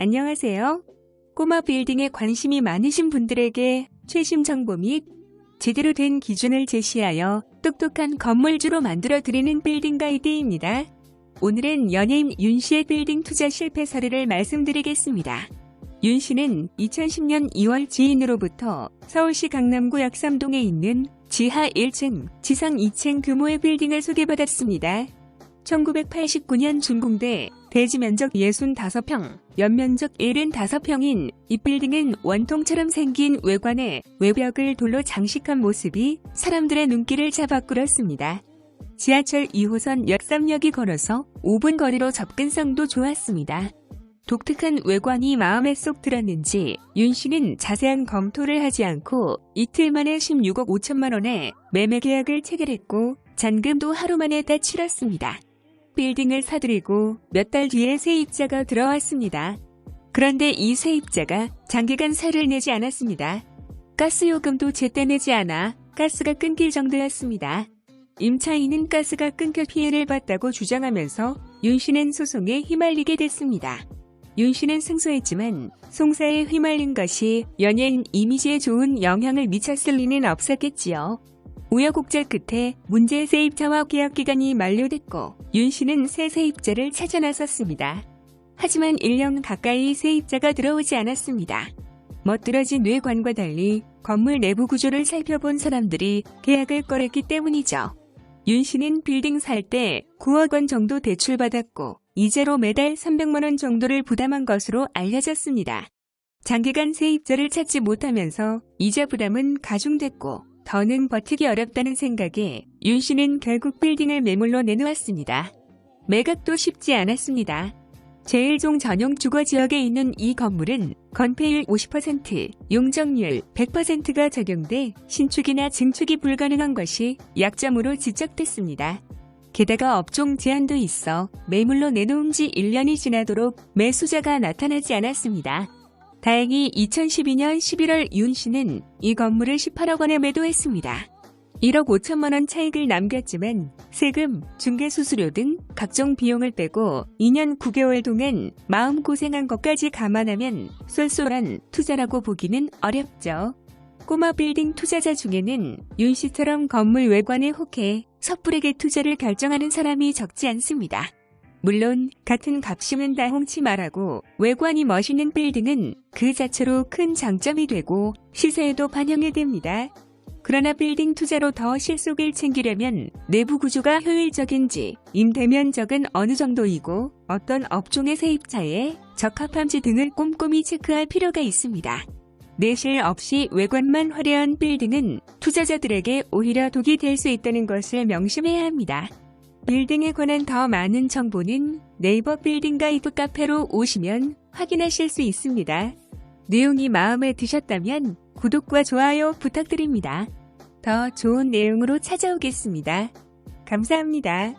안녕하세요. 꼬마 빌딩에 관심이 많으신 분들에게 최신 정보 및 제대로 된 기준을 제시하여 똑똑한 건물주로 만들어 드리는 빌딩 가이드입니다. 오늘은 연예인 윤 씨의 빌딩 투자 실패 사례를 말씀드리겠습니다. 윤 씨는 2010년 2월 지인으로부터 서울시 강남구 약삼동에 있는 지하 1층, 지상 2층 규모의 빌딩을 소개받았습니다. 1989년 준공돼 대지 면적 65평, 연면적 75평인 이 빌딩은 원통처럼 생긴 외관에 외벽을 돌로 장식한 모습이 사람들의 눈길을 잡아 끌었습니다. 지하철 2호선 역삼역이 걸어서 5분 거리로 접근성도 좋았습니다. 독특한 외관이 마음에 쏙 들었는지 윤 씨는 자세한 검토를 하지 않고 이틀 만에 16억 5천만 원에 매매 계약을 체결했고 잔금도 하루 만에 다 치렀습니다. 빌딩을 사들이고 몇 달 뒤에 세입자가 들어왔습니다. 그런데 이 세입자가 장기간 세를 내지 않았습니다. 가스요금도 제때 내지 않아 가스가 끊길 정도였습니다. 임차인은 가스가 끊겨 피해를 봤다고 주장하면서 윤 씨는 소송에 휘말리게 됐습니다. 윤 씨는 승소했지만 송사에 휘말린 것이 연예인 이미지에 좋은 영향을 미쳤을 리는 없었겠지요. 우여곡절 끝에 문제 세입자와 계약 기간이 만료됐고 윤 씨는 새 세입자를 찾아 나섰습니다. 하지만 1년 가까이 세입자가 들어오지 않았습니다. 멋들어진 뇌관과 달리 건물 내부 구조를 살펴본 사람들이 계약을 꺼냈기 때문이죠. 윤 씨는 빌딩 살 때 9억 원 정도 대출받았고 이자로 매달 300만 원 정도를 부담한 것으로 알려졌습니다. 장기간 세입자를 찾지 못하면서 이자 부담은 가중됐고 더는 버티기 어렵다는 생각에 윤 씨는 결국 빌딩을 매물로 내놓았습니다. 매각도 쉽지 않았습니다. 제일종 전용 주거 지역에 있는 이 건물은 건폐율 50%, 용적률 100%가 적용돼 신축이나 증축이 불가능한 것이 약점으로 지적됐습니다. 게다가 업종 제한도 있어 매물로 내놓은 지 1년이 지나도록 매수자가 나타나지 않았습니다. 다행히 2012년 11월 윤 씨는 이 건물을 18억 원에 매도했습니다. 1억 5천만 원 차익을 남겼지만 세금, 중개 수수료 등 각종 비용을 빼고 2년 9개월 동안 마음고생한 것까지 감안하면 쏠쏠한 투자라고 보기는 어렵죠. 꼬마 빌딩 투자자 중에는 윤 씨처럼 건물 외관에 혹해 섣부르게 투자를 결정하는 사람이 적지 않습니다. 물론 같은 값이면 다 훔치 말하고 외관이 멋있는 빌딩은 그 자체로 큰 장점이 되고 시세에도 반영이 됩니다. 그러나 빌딩 투자로 더 실속을 챙기려면 내부 구조가 효율적인지, 임대 면적은 어느 정도이고 어떤 업종의 세입자에 적합한지 등을 꼼꼼히 체크할 필요가 있습니다. 내실 없이 외관만 화려한 빌딩은 투자자들에게 오히려 독이 될 수 있다는 것을 명심해야 합니다. 빌딩에 관한 더 많은 정보는 네이버 빌딩 가이드 카페로 오시면 확인하실 수 있습니다. 내용이 마음에 드셨다면 구독과 좋아요 부탁드립니다. 더 좋은 내용으로 찾아오겠습니다. 감사합니다.